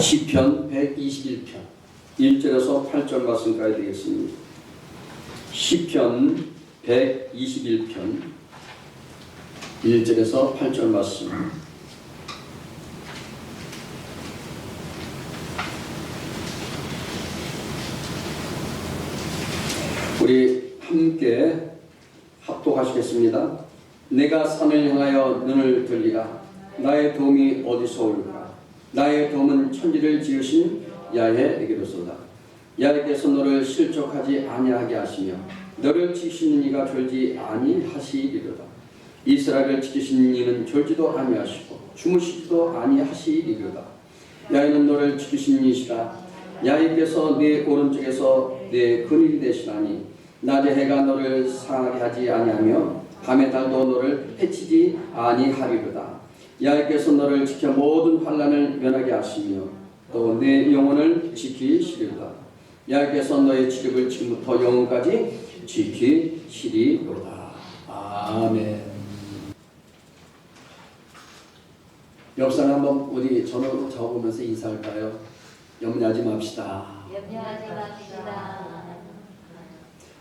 시편 121편. 1절에서 8절 말씀까지 되겠습니다. 시편 121편. 1절에서 8절 말씀. 우리 함께 합독하시겠습니다. 내가 산을 향하여 눈을 들리라. 나의 도움이 어디서 올까 나의 도움은 천지를 지으신 야훼에게로소다 야훼께서 너를 실족하지 아니하게 하시며 너를 지키시는 이가 졸지 아니하시리로다. 이스라엘을 지키시는 이는 졸지도 아니하시고 주무시지도 아니하시리로다. 야훼는 너를 지키시는 이시라. 야훼께서 네 오른쪽에서 네 근육이 되시나니 낮에 해가 너를 상하게 하지 아니하며 밤에 달도 너를 해치지 아니하리로다. 야훼께서 너를 지켜 모든 환란을 면하게 하시며 또 내 영혼을 지키시리로다. 야훼께서 너의 지력을 지금부터 영혼까지 지키시리로다. 아멘. 역사는 한번 우리 전화로 적으면서 인사할까요? 염려하지 맙시다. 염려하지 맙시다.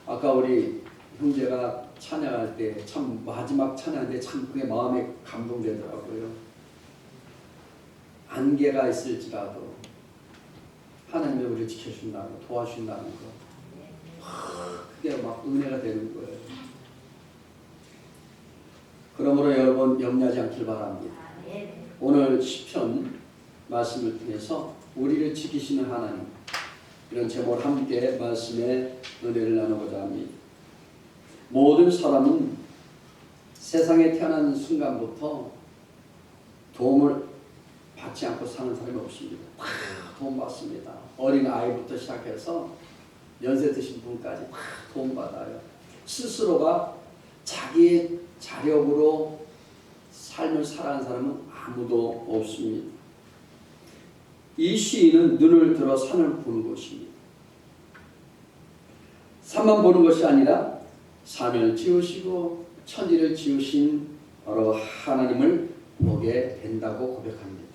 아까 우리 형제가 찬양할 때 참 마지막 찬양할 때참 그게 마음에 감동되더라고요. 안개가 있을지라도 하나님이 우리를 지켜준다고 도와준다는 거. 하, 그게 막 은혜가 되는 거예요. 그러므로 여러분 염려하지 않길 바랍니다. 오늘 시편 말씀을 통해서 우리를 지키시는 하나님 이런 제목을 함께 말씀의 은혜를 나누고자 합니다. 모든 사람은 세상에 태어난 순간부터 도움을 받지 않고 사는 사람이 없습니다. 다 도움 받습니다. 어린 아이부터 시작해서 연세 드신 분까지 다 도움 받아요. 스스로가 자기의 자력으로 삶을 살아가는 사람은 아무도 없습니다. 이 시인은 눈을 들어 산을 보는 것입니다. 산만 보는 것이 아니라 산을 지으시고 천지를 지으신 바로 하나님을 보게 된다고 고백합니다.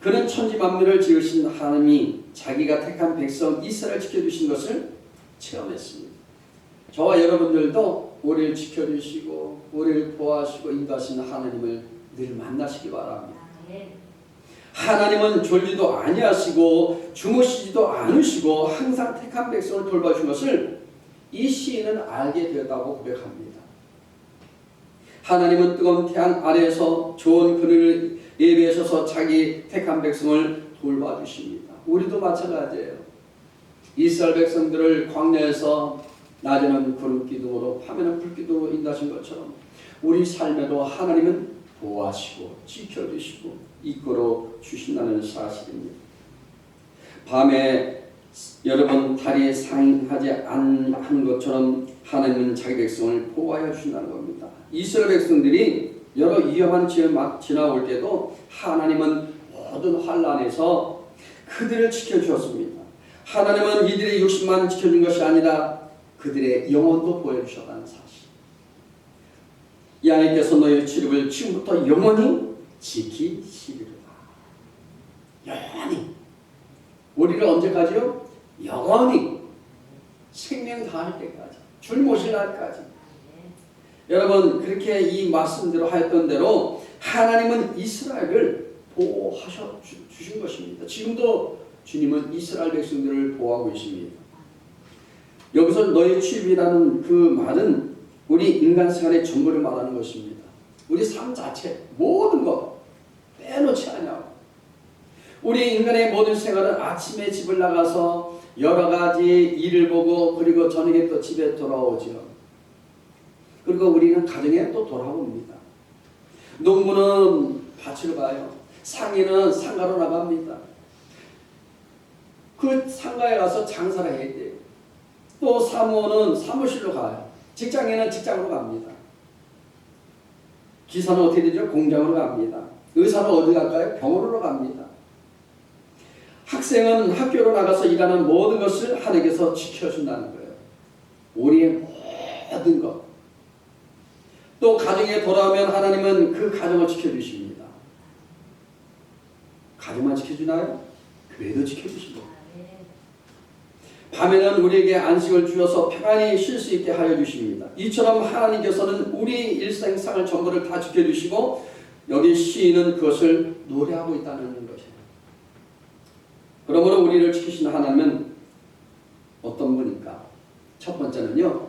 그는 천지 만물을 지으신 하나님이 자기가 택한 백성 이스라엘 지켜주신 것을 체험했습니다. 저와 여러분들도 우리를 지켜주시고 우리를 보호하시고 인도하시는 하나님을 늘 만나시기 바랍니다. 하나님은 졸지도 아니하시고 주무시지도 않으시고 항상 택한 백성을 돌봐준 것을 이 시인은 알게 되었다고 고백합니다. 하나님은 뜨거운 태양 아래에서 좋은 그늘을 예비하셔서 자기 택한 백성을 돌봐주십니다. 우리도 마찬가지예요. 이스라엘 백성들을 광야에서 낮에는 구름 기둥으로 밤에는 불 기둥으로 인도하신 것처럼 우리 삶에도 하나님은 보호하시고 지켜주시고 이끌어 주신다는 사실입니다. 밤에 여러분 달이 상하지 않은 것처럼 하나님은 자기 백성을 보호하여 주신다는 겁니다. 이스라엘 백성들이 여러 위험한 지을 막 지나올 때도 하나님은 모든 환란에서 그들을 지켜주었습니다. 하나님은 이들의 육신만 지켜준 것이 아니라 그들의 영혼도 보여주셨다는 사실. 야훼께서 너의 치력을 지금부터 영원히 지키시리로다. 영원히. 우리를 언제까지요? 영원히. 생명 다할 때까지. 줄 모실 날까지. 여러분 그렇게 이 말씀대로 하였던 대로 하나님은 이스라엘을 보호하셔 주- 주신 것입니다. 지금도 주님은 이스라엘 백성들을 보호하고 계십니다. 여기서 너의 취입이라는 그 말은 우리 인간 생활의 전부를 말하는 것입니다. 우리 삶 자체 모든 것 빼놓지 않냐고. 우리 인간의 모든 생활은 아침에 집을 나가서 여러 가지 일을 보고 그리고 저녁에 또 집에 돌아오죠. 그리고 우리는 가정에 또 돌아옵니다. 농부는 밭으로 가요. 상인은 상가로 나갑니다. 그 상가에 가서 장사를 해야 돼요. 또 사무원은 사무실로 가요. 직장인은 직장으로 갑니다. 기사는 어떻게 되죠? 공장으로 갑니다. 의사는 어디 갈까요? 병원으로 갑니다. 학생은 학교로 나가서 일하는 모든 것을 하나님께서 지켜준다는 거예요. 우리의 모든 것. 또 가정에 돌아오면 하나님은 그 가정을 지켜주십니다. 가족만 지켜주나요? 교회도 지켜주시고 밤에는 우리에게 안식을 주셔서 평안히 쉴 수 있게 하여 주십니다. 이처럼 하나님께서는 우리 일생상을 전부를 다 지켜주시고 여기 시인은 그것을 노래하고 있다는. 그러므로 우리를 지키시는 하나님은 어떤 분일까? 첫 번째는요.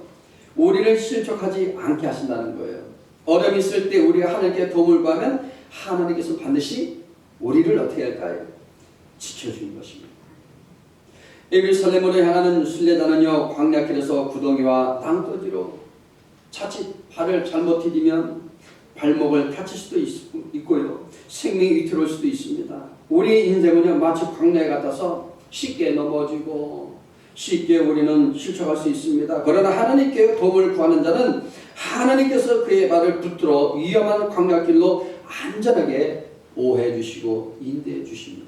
우리를 실족하지 않게 하신다는 거예요. 어려움이 있을 때 우리가 하나님께 도움을 구하면 하나님께서 반드시 우리를 어떻게 할까요? 지켜주는 것입니다. 예루살렘으로 향하는 순례자는요 광야길에서 구덩이와 땅떠지로 자칫 발을 잘못 디디면 발목을 다칠 수도 있, 있고요 생명이 위태로울 수도 있습니다. 우리 인생은요 마치 광야에 같아서 쉽게 넘어지고 쉽게 우리는 실족할 수 있습니다. 그러나 하나님께 도움을 구하는 자는 하나님께서 그의 발을 붙들어 위험한 광야길로 안전하게 보호해 주시고 인도해 주십니다.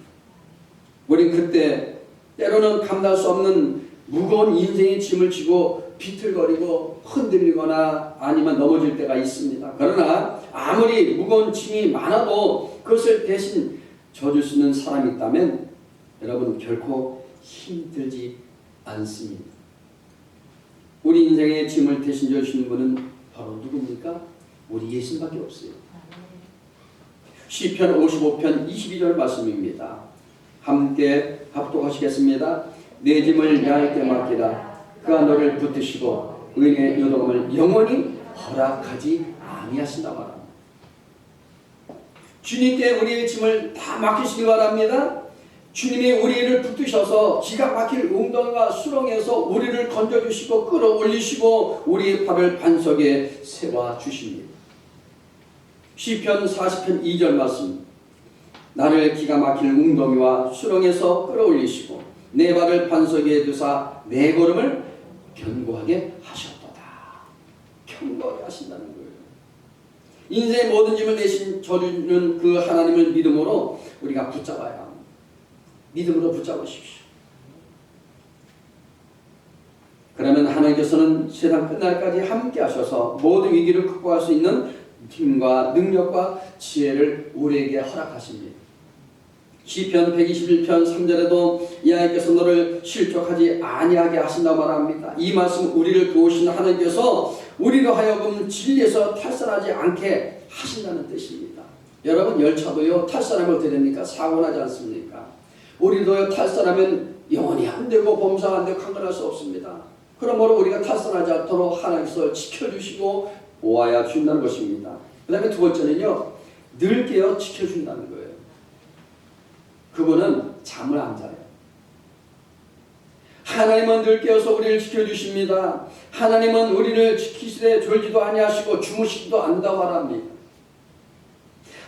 우린 그때 때로는 감당할 수 없는 무거운 인생의 짐을 지고 비틀거리고 흔들리거나 아니면 넘어질 때가 있습니다. 그러나 아무리 무거운 짐이 많아도 그것을 대신 져줄 수 있는 사람이 있다면 여러분 결코 힘들지 않습니다. 우리 인생의 짐을 대신 져주시는 분은 바로 누굽니까? 우리 예수님밖에 없어요. 시편 55편 22절 말씀입니다. 함께 합독하시겠습니다. 내 짐을 야에게 맡기라. 그가 너를 붙드시고 의인의 요동함을 영원히 허락하지 아니하신다 말합니다. 주님께 우리의 짐을 다 맡기시기 바랍니다. 주님이 우리를 붙드셔서 기가 막힐 웅덩이와 수렁에서 우리를 건져주시고 끌어올리시고 우리의 발을 반석에 세워주십니다. 시편 40편 2절 말씀 나를 기가 막힐 웅덩이와 수렁에서 끌어올리시고 내 발을 반석에 두사 내 걸음을 견고하게 하셨도다. 견고하게 하신다는. 인생의 모든 짐을 대신 져주는 그 하나님을 믿음으로 우리가 붙잡아야 합니다. 믿음으로 붙잡으십시오. 그러면 하나님께서는 세상 끝날까지 함께 하셔서 모든 위기를 극복할 수 있는 힘과 능력과 지혜를 우리에게 허락하십니다. 시편 121편 3절에도 여호와께서 너를 실족하지 아니하게 하신다고 말합니다. 이 말씀 우리를 도우시는 하나님께서 우리로 하여금 진리에서 탈선하지 않게 하신다는 뜻입니다. 여러분 열차도요 탈선하면 어떻게 됩니까? 사고 나지 않습니까? 우리도요 탈선하면 영원히 안 되고 범상 안 되고 강건할 수 없습니다. 그러므로 우리가 탈선하지 않도록 하나님께서 지켜주시고 보아야 준다는 것입니다. 그 다음에 두 번째는요 늘 깨어 지켜준다는 거예요. 그분은 잠을 안 자요. 하나님은 늘 깨어서 우리를 지켜주십니다. 하나님은 우리를 지키시되 졸지도 아니하시고 주무시지도 않는다고 말합니다.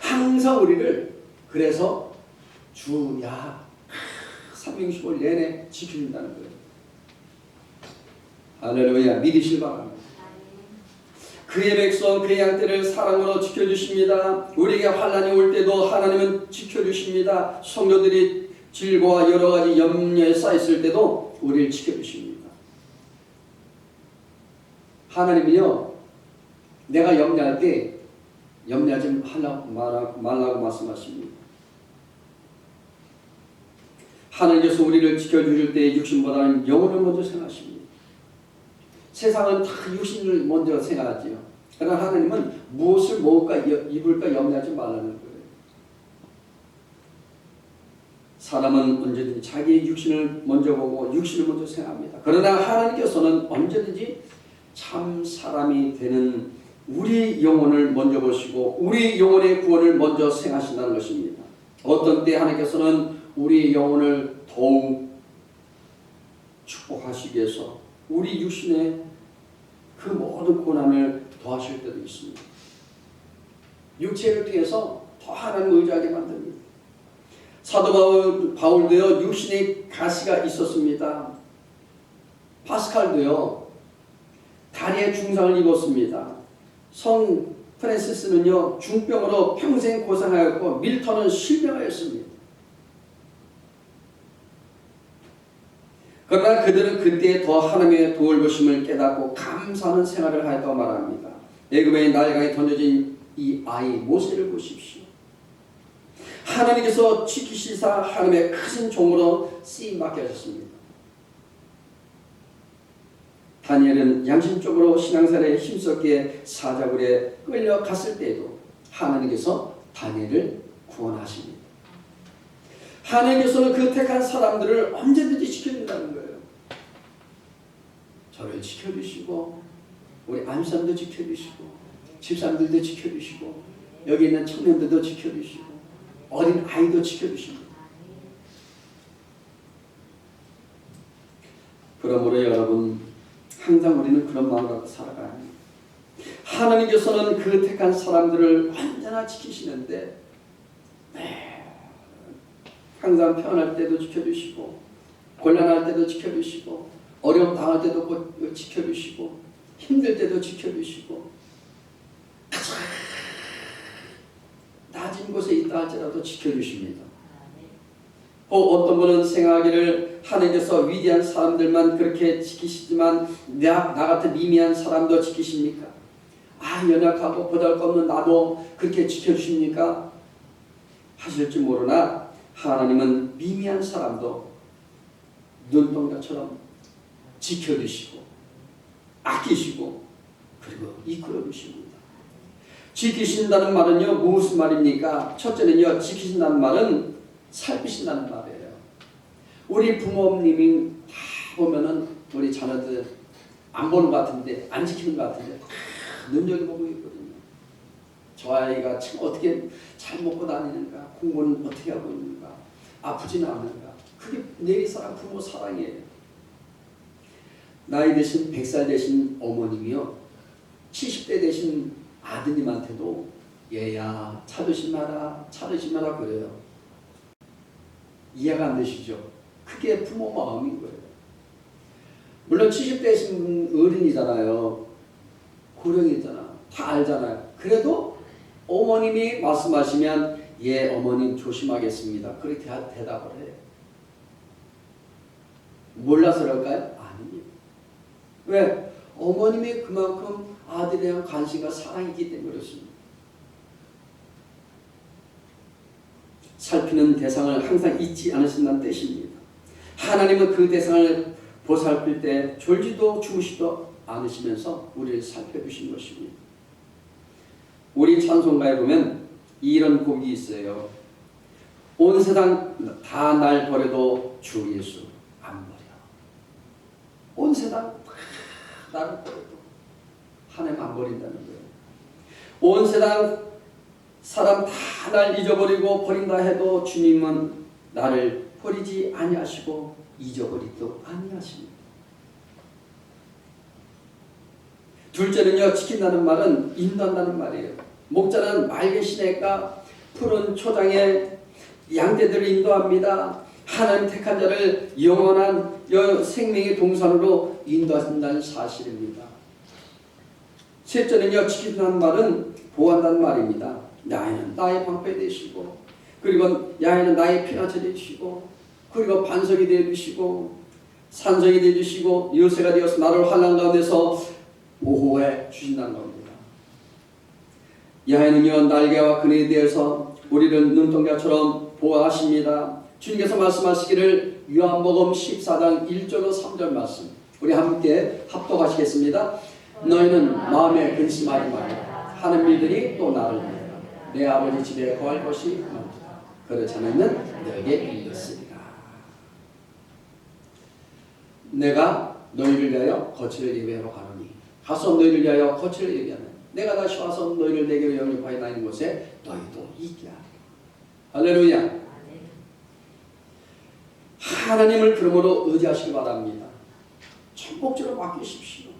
항상 우리를 그래서 주야 365일 내내 지켜준다는 거예요. 할렐루야 믿으실 바랍니다. 그의 백성 그의 양떼를 사랑으로 지켜주십니다. 우리에게 환란이 올 때도 하나님은 지켜주십니다. 성도들이 질고와 여러 가지 염려에 쌓였을 때도 우리를 지켜주십니다. 하나님이요 내가 염려할 때 염려하지 말라고 말씀하십니다. 하나님께서 우리를 지켜주실 때 육신보다는 영혼을 먼저 생각하십니다. 세상은 다 육신을 먼저 생각하지요. 그러나 하나님은 무엇을 먹을까 입을까 염려하지 말라는 거예요. 사람은 언제든지 자기의 육신을 먼저 보고 육신을 먼저 생각합니다. 그러나 하나님께서는 언제든지 참 사람이 되는 우리 영혼을 먼저 보시고 우리 영혼의 구원을 먼저 생각하신다는 것입니다. 어떤 때 하나님께서는 우리 영혼을 더욱 축복하시기 위해서 우리 육신의 그 모든 고난을 더하실 때도 있습니다. 육체를 통해서 더 하나님 의지하게 만듭니다. 사도 바울, 바울도요 육신의 가시가 있었습니다. 파스칼도요 다리에 중상을 입었습니다. 성 프랜시스는요 중병으로 평생 고생하였고 밀턴은 실명하였습니다. 그러나 그들은 그때 더 하나님의 도울보심을 깨닫고 감사하는 생활을 하였다고 말합니다. 애굽의 날강에 던져진 이 아이 모세를 보십시오. 하나님께서 지키시사 하나님의 크신 종으로 쓰임 맡겨졌습니다. 다니엘은 양심적으로 신앙생활에 힘썼기에 사자굴에 끌려갔을 때에도 하나님께서 다니엘을 구원하십니다. 하나님께서는 그 택한 사람들을 언제든지 지켜준다는 거예요. 저를 지켜주시고 우리 안사람도 지켜주시고 집사람들도 지켜주시고 여기 있는 청년들도 지켜주시고 어린 아이도 지켜주십니다. 그러므로 여러분 항상 우리는 그런 마음을 갖고 살아가야 합니다. 하나님께서는 그 택한 사람들을 언제나 지키시는데 네, 항상 편할 때도 지켜주시고 곤란할 때도 지켜주시고 어려움 당할 때도 곧 지켜주시고 힘들 때도 지켜주시고 가장 낮은 곳에 있다 할지라도 지켜주십니다. 어, 어떤 분은 생각하기를 하나님께서 위대한 사람들만 그렇게 지키시지만 나, 나 같은 미미한 사람도 지키십니까? 아 연약하고 보잘 것 없는 나도 그렇게 지켜주십니까? 하실지 모르나 하나님은 미미한 사람도 눈동자처럼 지켜주시고 아끼시고 그리고 이끌어 주십니다. 지키신다는 말은요 무슨 말입니까? 첫째는요 지키신다는 말은 살피신다는 말이에요. 우리 부모님이 다 보면은 우리 자녀들 안 보는 것 같은데 안 지키는 것 같은데 다 눈여겨보고 있거든요. 저 아이가 참 어떻게 잘 먹고 다니는가 공부는 어떻게 하고 있는가 아프지는 않은가 그게 내리 사랑 부모 사랑이에요. 나이 드신 100살 되신 어머님이요 70대 되신 아드님한테도 얘야 차르지 마라 차르지 마라 그래요. 이해가 안 되시죠? 그게 부모 마음인 거예요. 물론 70대신 어른이잖아요. 고령이잖아. 다 알잖아요. 그래도 어머님이 말씀하시면 예 어머님 조심하겠습니다. 그렇게 대- 대답을 해요. 몰라서 그럴까요? 아닙니다. 왜? 어머님이 그만큼 아들에 대한 관심과 사랑이기 때문에 그렇습니다. 살피는 대상을 항상 잊지 않으신다는 뜻입니다. 하나님은 그 대상을 보살필 때 졸지도 주무시도 않으시면서 우리를 살펴주신 것입니다. 우리 찬송가에 보면 이런 곡이 있어요. 온 세상 다 날 버려도 주 예수 안 버려. 온 세상 다 나를 버려도 하나님 안 버린다는 거예요. 온 세상 사람 다 날 잊어버리고 버린다 해도 주님은 나를 버리지 아니하시고 잊어버리도 아니하십니다. 둘째는요 지킨다는 말은 인도한다는 말이에요. 목자는 맑은 시내가 푸른 초장에 양떼들을 인도합니다. 하나님 택한 자를 영원한 여- 생명의 동산으로 인도한다는 사실입니다. 셋째는요 지킨다는 말은 보호한다는 말입니다. 야훼는 나의 방패 되시고 그리고 야훼는 나의 피난처 되시고 그리고 반석이 되어 주시고 산성이 되어 주시고 요새가 되어서 나를 환난 가운데서 보호해 주신다는 겁니다. 야훼는요 날개와 그네에 대해서 우리를 눈동자처럼 보호하십니다. 주님께서 말씀하시기를 요한복음 14장 1절로 3절 말씀 우리 함께 합독하시겠습니다. 너희는 마음에 근심하지 말라. 하는 일들이 또 나를 내 아버지 집에 거할 것이 많다. 그렇지 않으면 너에게 일렀으리라. 내가 너희를 위하여 거칠을 예배하러 가노니 가서 너희를 위하여 거칠을 예배하는 내가 다시 와서 너희를 내게로 영접하여 다니는 곳에 너희도 있게 하리라. 할렐루야. 하나님을 그러므로 의지하시기 바랍니다. 천복지로 맡기십시오.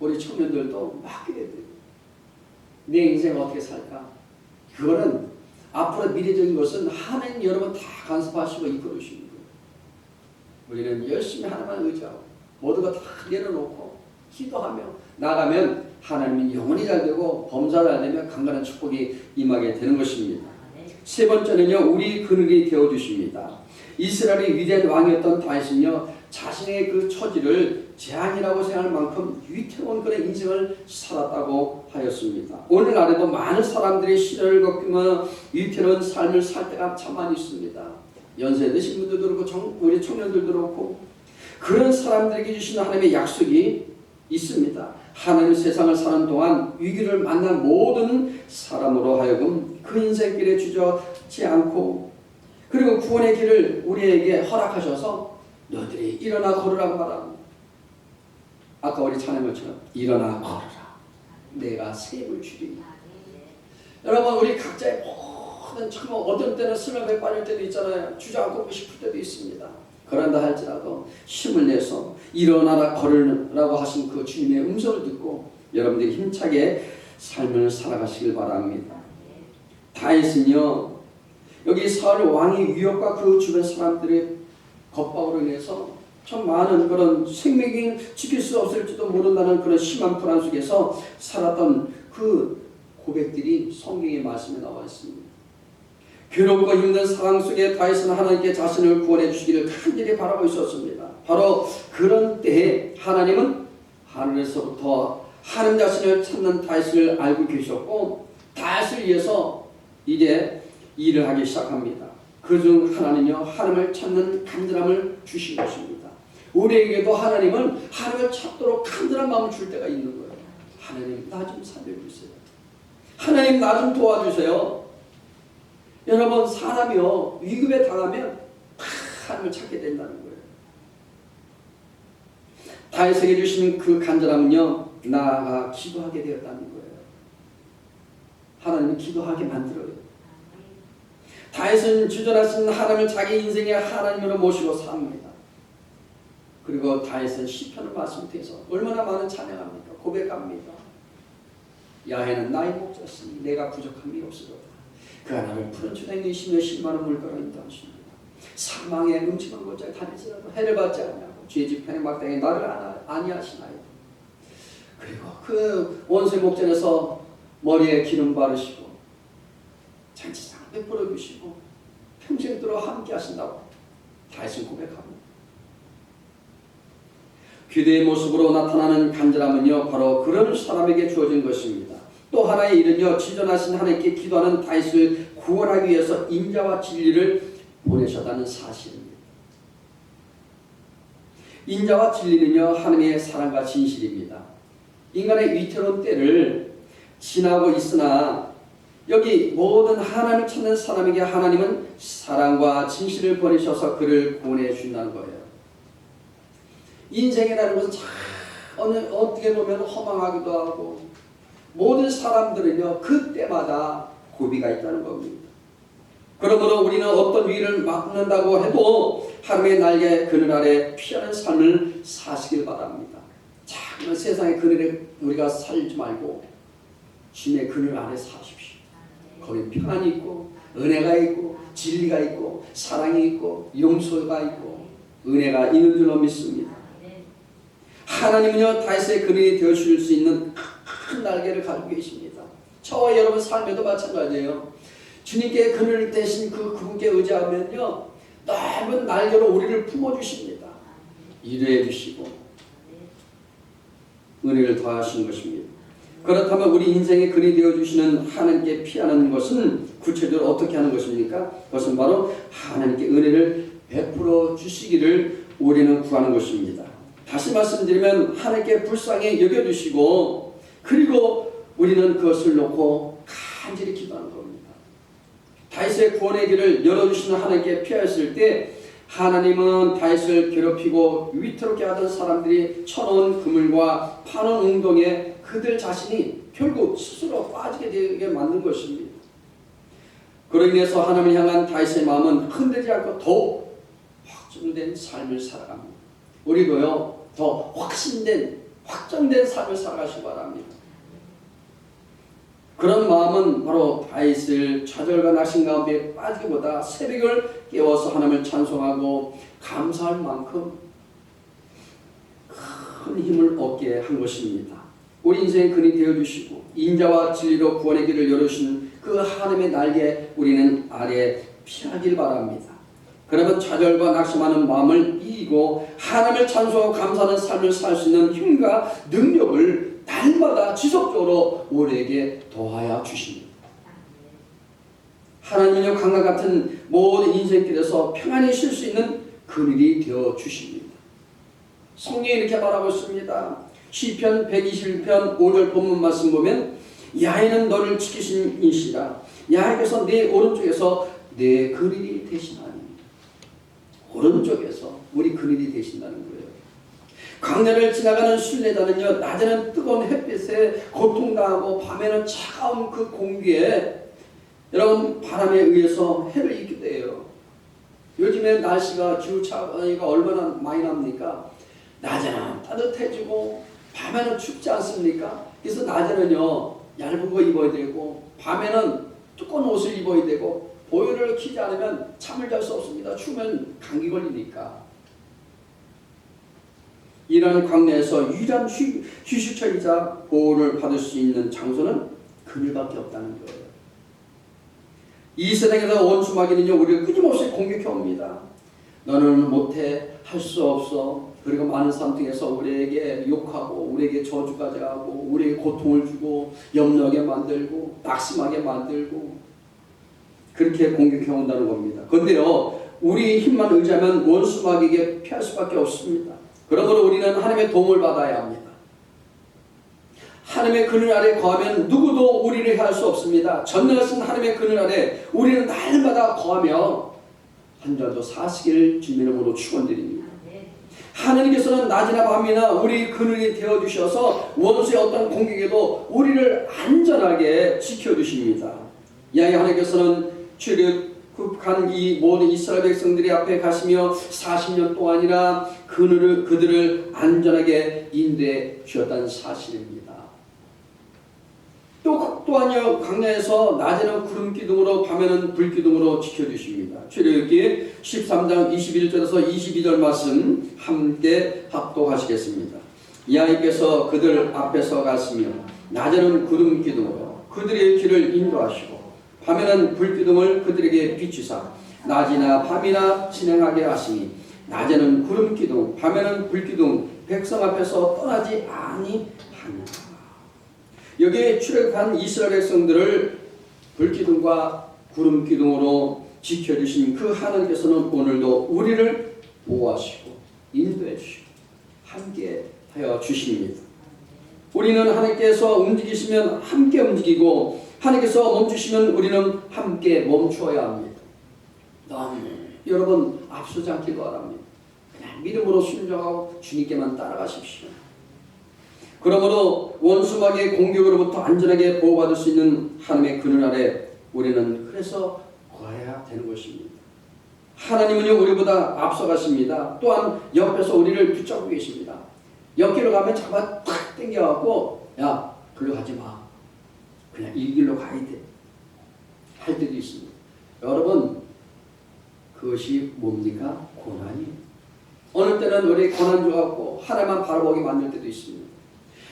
우리 청년들도 맡겨야 돼요. 내 인생 어떻게 살까? 그거는 앞으로 미래적인 것은 하나님 여러분 다 간섭하시고 이끌으시는 거예요. 우리는 열심히 하나만 의지하고 모든 거 다 내려놓고 기도하며 나가면 하나님은 영원히 잘 되고 범사 잘 되면 강건한 축복이 임하게 되는 것입니다. 세 번째는요 우리 그늘이 되어 주십니다. 이스라엘의 위대한 왕이었던 다윗은요 자신의 그 처지를 재앙이라고 생각할 만큼 위태로운 그런 인생을 살았다고 하였습니다. 오늘날에도 많은 사람들이 시련을 겪으며 위태로운 삶을 살 때가 참 많이 있습니다. 연세 드신 분들도 그렇고 청- 우리 청년들도 그렇고 그런 사람들에게 주시는 하나님의 약속이 있습니다. 하나님 세상을 사는 동안 위기를 만난 모든 사람으로 하여금 그 인생길에 주저지 않고 그리고 구원의 길을 우리에게 허락하셔서 너희들이 일어나 걸으라고 말합니다. 아까 우리 찬양을 처럼 일어나 걸으라. 내가 세입을 주리니. 여러분 우리 각자의 모든 참 어떤 때는 슬럼에 빠질 때도 있잖아요. 주저앉고 싶을 때도 있습니다. 그런다 할지라도 힘을 내서 일어나라 걸으라고 하신 그 주님의 음성을 듣고 여러분들이 힘차게 삶을 살아가시길 바랍니다. 다윗은요 여기 사울 왕의 위협과 그 주변 사람들의 겁박으로 인해서 참 많은 그런 생명이 지킬 수 없을지도 모른다는 그런 심한 불안 속에서 살았던 그 고백들이 성경의 말씀에 나와 있습니다. 괴롭고 힘든 상황 속에 다윗은 하나님께 자신을 구원해 주시기를 간절히 바라고 있었습니다. 바로 그런 때에 하나님은 하늘에서부터 하나님 자신을 찾는 다윗을 알고 계셨고 다윗을 위해서 이제 일을 하기 시작합니다. 그중 하나님이요 하나님을 찾는 간절함을 주신 것입니다. 우리에게도 하나님은 하나님을 찾도록 간절한 마음을 줄 때가 있는 거예요. 하나님 나 좀 살려주세요. 하나님 나 좀 도와주세요. 여러분 사람이요 위급에 당하면 하나님을 찾게 된다는 거예요. 다윗에게 주신 그 간절함은요 나아가 기도하게 되었다는 거예요. 하나님은 기도하게 만들어요. 다윗은 주전하신 하나님을 자기 인생의 하나님으로 모시고 삽니다. 그리고 다윗은 시편을 말씀해서 얼마나 많은 찬양합니까? 고백합니다. 야훼는 나의 목자시니 내가 부족함이 없으리로다. 그가 나를 푸른 있으며 실만한 물가로 인도하십니다. 사망의 음침한 곳에 다니지라도 해를 받지 않냐고 주의 지편의 막당에 나를 아니하시나이다. 그리고 그 원수의 목전에서 머리에 기름 바르시고 잔치상 베풀어 주시고 평생도록 함께 하신다고 다윗은 고백합니다. 기도의 모습으로 나타나는 간절함은요 바로 그런 사람에게 주어진 것입니다. 또 하나의 일은요 지존하신 하나님께 기도하는 다윗을 구원하기 위해서 인자와 진리를 보내셨다는 사실입니다. 인자와 진리는요 하나님의 사랑과 진실입니다. 인간의 위태로운 때를 지나고 있으나 여기 모든 하나님을 찾는 사람에게 하나님은 사랑과 진실을 보내셔서 그를 구원해 주신다는 거예요. 인생이라는 것은 참 어느 어떻게 보면 허망하기도 하고 모든 사람들은요 그때마다 고비가 있다는 겁니다. 그러므로 우리는 어떤 위를 막는다고 해도 하루의 날개 그늘 아래 피하는 삶을 사시길 바랍니다. 작은 세상의 그늘에 우리가 살지 말고 주님의 그늘 아래 사십시오. 거기 평안이 있고 은혜가 있고 진리가 있고 사랑이 있고 용서가 있고 은혜가 있는 줄로 믿습니다. 하나님은요 다윗의 그늘이 되어 주실 수 있는 큰 날개를 가지고 계십니다. 저와 여러분 삶에도 마찬가지예요. 주님께 그늘 대신 그 그분께 의지하면요 넓은 날개로 우리를 품어 주십니다. 일해 주시고 은혜를 더하신 것입니다. 그렇다면 우리 인생의 근이 되어 주시는 하나님께 피하는 것은 구체적으로 어떻게 하는 것입니까? 그것은 바로 하나님께 은혜를 베풀어 주시기를 우리는 구하는 것입니다. 다시 말씀드리면 하나님께 불쌍히 여겨 주시고 그리고 우리는 그것을 놓고 간절히 기도하는 겁니다. 다윗의 구원의 길을 열어 주시는 하나님께 피하였을 때 하나님은 다윗을 괴롭히고 위태롭게 하던 사람들이 쳐놓은 그물과 파는 운동에 그들 자신이 결국 스스로 빠지게 되게 만든 것입니다. 그로 인해서 하나님을 향한 다윗의 마음은 흔들리지 않고 더욱 확정된 삶을 살아갑니다. 우리도요 더 확신된 확정된 삶을 살아가시기 바랍니다. 그런 마음은 바로 다윗을 좌절과 낙심 가운데 빠지기보다 새벽을 깨워서 하나님을 찬송하고 감사할 만큼 큰 힘을 얻게 한 것입니다. 우리 인생의 근이 되어주시고 인자와 진리로 구원의 길을 열어주신 그 하나님의 날개 우리는 아래 피하길 바랍니다. 그러면 좌절과 낙심하는 마음을 이기고 하나님을 찬송하고 감사하는 삶을 살 수 있는 힘과 능력을 날마다 지속적으로 우리에게 더하여 주십니다. 하나님은요 강과 같은 모든 인생길에서 평안히 쉴 수 있는 그늘이 되어 주십니다. 성경이 이렇게 말하고 있습니다. 시편 121편 5절 본문 말씀 보면 야훼는 너를 지키신 이시라 야훼께서 내 오른쪽에서 내 그늘이 되시나니 오른쪽에서 우리 그늘이 되신다는 거예요. 광야를 지나가는 순례자는요 낮에는 뜨거운 햇빛에 고통당하고 밤에는 차가운 그 공기에 여러분 바람에 의해서 해를 입게 돼요. 요즘에 날씨가 기후차가 얼마나 많이 납니까? 낮에는 따뜻해지고 밤에는 춥지 않습니까? 그래서 낮에는요 얇은 거 입어야 되고 밤에는 두꺼운 옷을 입어야 되고 보일러를 켜지 않으면 잠을 잘 수 없습니다. 추우면 감기 걸리니까. 이런 광야에서 유일한 휴, 휴식처이자 보호를 받을 수 있는 장소는 그늘밖에 없다는 거예요. 이 세상에서 원수마귀는요 우리를 끊임없이 공격해 옵니다. 너는 못해 할 수 없어. 그리고 많은 삶 중에서 우리에게 욕하고 우리에게 저주까지 하고 우리에게 고통을 주고 염려하게 만들고 낙심하게 만들고 그렇게 공격해 온다는 겁니다. 그런데요 우리 힘만 의지하면 원수마귀에게 피할 수밖에 없습니다. 그러므로 우리는 하나님의 도움을 받아야 합니다. 하나님의 그늘 아래 거하면 누구도 우리를 해할 수 없습니다. 전능하신 하나님의 그늘 아래 우리는 날마다 거하며 한 절도 사시기를 주님의 이름으로 축원드립니다. 하나님께서는 낮이나 밤이나 우리 그늘이 되어 주셔서 원수의 어떤 공격에도 우리를 안전하게 지켜 주십니다. 이야기 하나님께서는 출애굽 한 이 모든 이스라엘 백성들이 앞에 가시며 40년 동안이나 그늘을 그들을 안전하게 인도해 주셨다는 사실입니다. 또 또한요 광야에서 낮에는 구름 기둥으로 밤에는 불 기둥으로 지켜주십니다. 출애굽기 13장 21절에서 22절 말씀 함께 합독하시겠습니다. 이하님께서 그들 앞에서 가시며 낮에는 구름 기둥으로 그들의 길을 인도하시고 밤에는 불 기둥을 그들에게 비추사 낮이나 밤이나 진행하게 하시니 낮에는 구름 기둥 밤에는 불 기둥 백성 앞에서 떠나지 아니하니라. 여기에 출애굽한 이스라엘 백성들을 불 기둥과 구름 기둥으로 지켜주신 그 하나님께서는 오늘도 우리를 보호하시고 인도해 주시고 함께 하여 주십니다. 우리는 하나님께서 움직이시면 함께 움직이고 하나님께서 멈추시면 우리는 함께 멈추어야 합니다. 너무 여러분 앞서지 않길 바랍니다. 그냥 믿음으로 순종하고 주님께만 따라가십시오. 그러므로 원수마귀의 공격으로부터 안전하게 보호받을 수 있는 하나님의 그늘 아래 우리는 그래서 거해야 되는 것입니다. 하나님은요 우리보다 앞서가십니다. 또한 옆에서 우리를 붙잡고 계십니다. 옆길로 가면 잡아 탁 당겨갖고 야 글로 가지 마. 그냥 이 길로 가야 돼. 할 때도 있습니다. 여러분 그것이 뭡니까? 고난이. 어느 때는 우리 고난 줘갖고 하나만 바라보게 만들 때도 있습니다.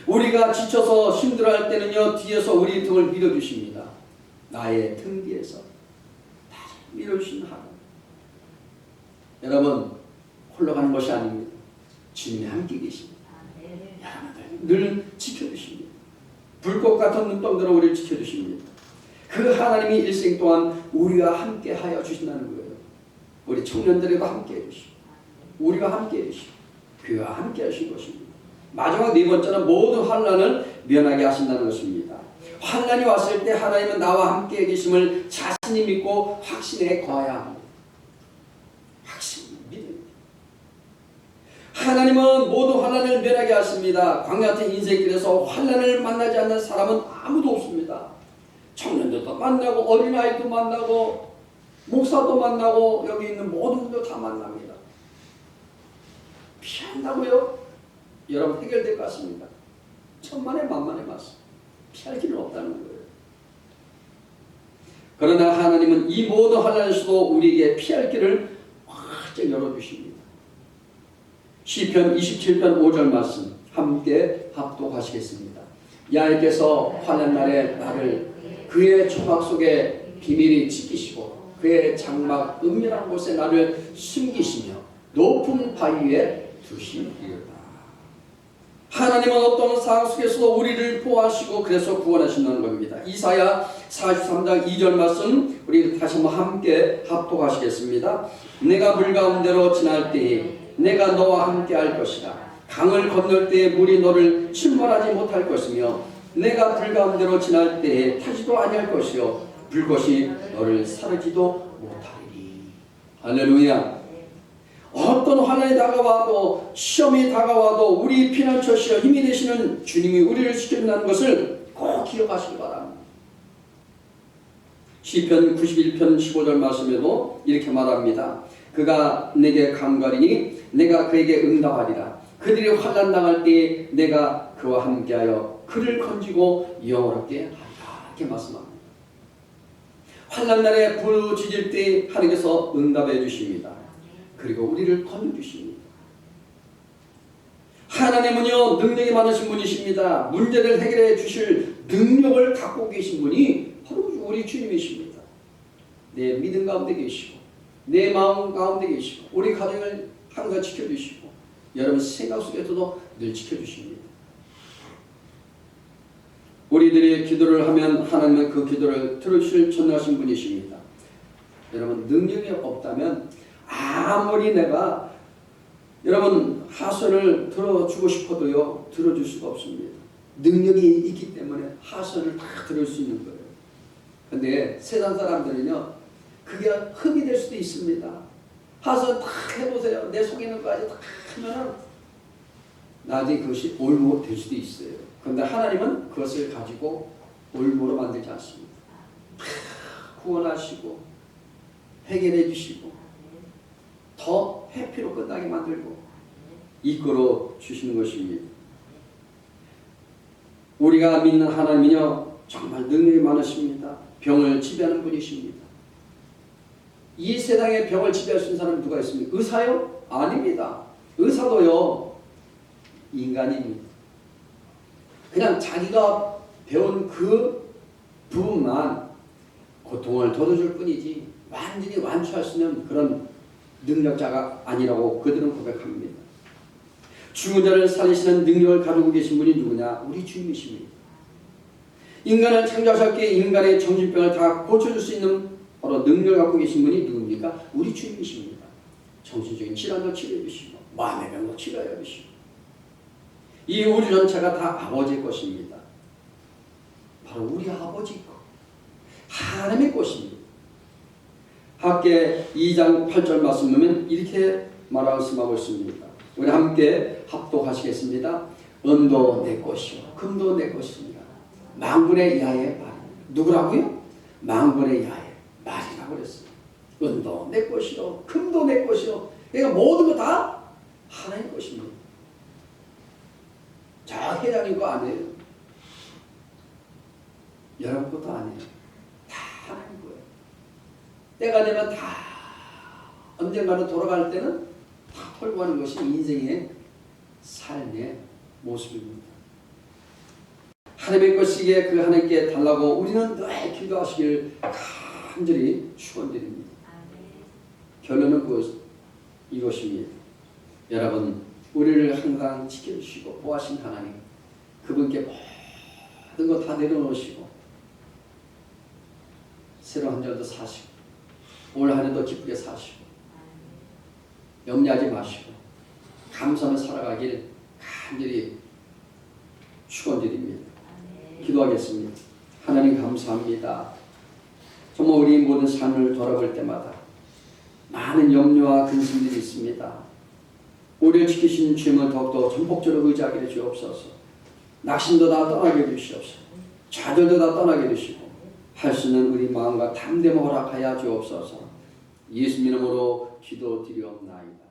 우리가 지쳐서 힘들어할 때는요 뒤에서 우리 등을 밀어주십니다. 나의 등 뒤에서 나를 밀어주신 하나님. 여러분 홀로 가는 것이 아닙니다. 주님이 함께 계십니다. 여러분들 늘 지켜주십니다. 불꽃 같은 눈동자로 우리를 지켜주십니다. 그 하나님이 일생 동안 우리와 함께 하여 주신다는 거예요. 우리 청년들에도 함께 해주시고 우리가 함께 해주시고 그와 함께 하신 것입니다. 마지막 네 번째는 모든 환란을 면하게 하신다는 것입니다. 환란이 왔을 때 하나님은 나와 함께 계심을 자신이 믿고 확신에 거해야 합니다. 확신, 믿음. 하나님은 모든 환란을 면하게 하십니다. 광야 같은 인생길에서 환란을 만나지 않는 사람은 아무도 없습니다. 청년들도 만나고 어린아이도 만나고 목사도 만나고 여기 있는 모든 분도 다 만납니다. 피한다고요? 여러분 해결될 것 같습니다. 천만에 만만에 맞습니다. 피할 길은 없다는 거예요. 그러나 하나님은 이 모든 환란에서도 우리에게 피할 길을 활짝 열어주십니다. 시편 27편 5절 말씀 함께 합독하시겠습니다. 야훼께서 환란 날에 나를 그의 초막 속에 비밀히 지키시고 그의 장막 은밀한 곳에 나를 숨기시며 높은 바위에 두시리로다. 하나님은 어떤 상황 속에서도 우리를 보호하시고 그래서 구원하신다는 겁니다. 이사야 43장 2절 말씀 우리 다시 한번 함께 합독하시겠습니다. 내가 물 가운데로 지날 때에 내가 너와 함께 할 것이다. 강을 건널 때에 물이 너를 침몰하지 못할 것이며 내가 불 가운데로 지날 때에 타지도 아니할 것이요 불것이 너를 사르지도 못하리니 할렐루야 어떤 환난이 다가와도 시험이 다가와도 우리 피난처시여 힘이 되시는 주님이 우리를 지킨다는 것을 꼭 기억하시기 바랍니다. 시편 91편 15절 말씀에도 이렇게 말합니다. 그가 내게 감가리니 내가 그에게 응답하리라. 그들이 환난 당할 때에 내가 그와 함께하여 그를 건지고 영원하게 하리라. 이렇게 말씀합니다. 환난 날에 부르짖을 때 하나님께서 응답해 주십니다. 그리고 우리를 건져 주십니다. 하나님은요 능력이 많으신 분이십니다. 문제를 해결해 주실 능력을 갖고 계신 분이 바로 우리 주님이십니다. 내 믿음 가운데 계시고 내 마음 가운데 계시고 우리 가정을 항상 지켜주시고 여러분 생각 속에서도 늘 지켜주십니다. 우리들이 기도를 하면 하나님은 그 기도를 들으실 전능하신 분이십니다. 여러분 능력이 없다면 아무리 내가 여러분 하선을 들어주고 싶어도요 들어줄 수가 없습니다. 능력이 있기 때문에 하선을 다 들을 수 있는 거예요. 근데 세상 사람들은요 그게 흠이 될 수도 있습니다. 하선 다 해보세요. 내 속에 있는 거까지 다 하면은 나중에 그것이 올무가 될 수도 있어요. 그런데 하나님은 그것을 가지고 올무로 만들지 않습니다. 다 구원하시고 해결해 주시고 더 해피로 끝나게 만들고 이끌어 주시는 것입니다. 우리가 믿는 하나님은요 정말 능력이 많으십니다. 병을 지배하는 분이십니다. 이 세상에 병을 지배할 수 있는 사람이 누가 있습니까? 의사요? 아닙니다. 의사도요 인간입니다. 그냥 자기가 배운 그 부분만 고통을 덜어줄 뿐이지 완전히 완수할 수 있는 그런 능력자가 아니라고 그들은 고백합니다. 죽은 자를 살리시는 능력을 가지고 계신 분이 누구냐? 우리 주님이십니다. 인간을 창조하셨기에 인간의 정신병을 다 고쳐줄 수 있는 바로 능력을 갖고 계신 분이 누굽니까? 우리 주님이십니다. 정신적인 질환도 치료해 주시고 마음의 병도 치료해 주시고 이 우주 전체가 다 아버지의 것입니다. 바로 우리 아버지 것, 하나님의 것입니다. 학계 2장 8절 말씀 보면 이렇게 말씀하고 있습니다. 우리 함께 합독하시겠습니다. 은도 내 것이요 금도 내 것입니다. 망군의 야의 말 누구라고요? 망군의 야 의 말이라고 그랬어요. 은도 내 것이요 금도 내 것이요 그러니까 모든 거 다 하나님 것입니다. 저 회장님 거 아니에요. 여러분 것도 아니에요. 다 하나님 거예요. 때가 되면 다 언젠가는 돌아갈 때는 다 털고 가는 것이 인생의 삶의 모습입니다. 하나님의 것이기에 그 하나님께 달라고 우리는 늘 기도하시길 간절히 축원드립니다. 결론은 그 이것입니다. 여러분 우리를 항상 지켜주시고 보호하신 하나님 그분께 모든 거다 내려놓으시고 새로운 한 주도 사시고 올 한해도 기쁘게 사시고 염려하지 마시고 감사하며 살아가길 간절히 축원드립니다. 기도하겠습니다. 하나님 감사합니다. 정말 우리 모든 삶을 돌아볼 때마다 많은 염려와 근심들이 있습니다. 우리를 지키신 주님을 더욱더 전폭적으로 의지하게 해 주옵소서. 낙심도 다 떠나게 해 주시옵소서. 좌절도 다 떠나게 해 주시고 할 수 있는 우리 마음과 담대함 허락하여 주옵소서. 예수 이름으로 기도드리옵나이다.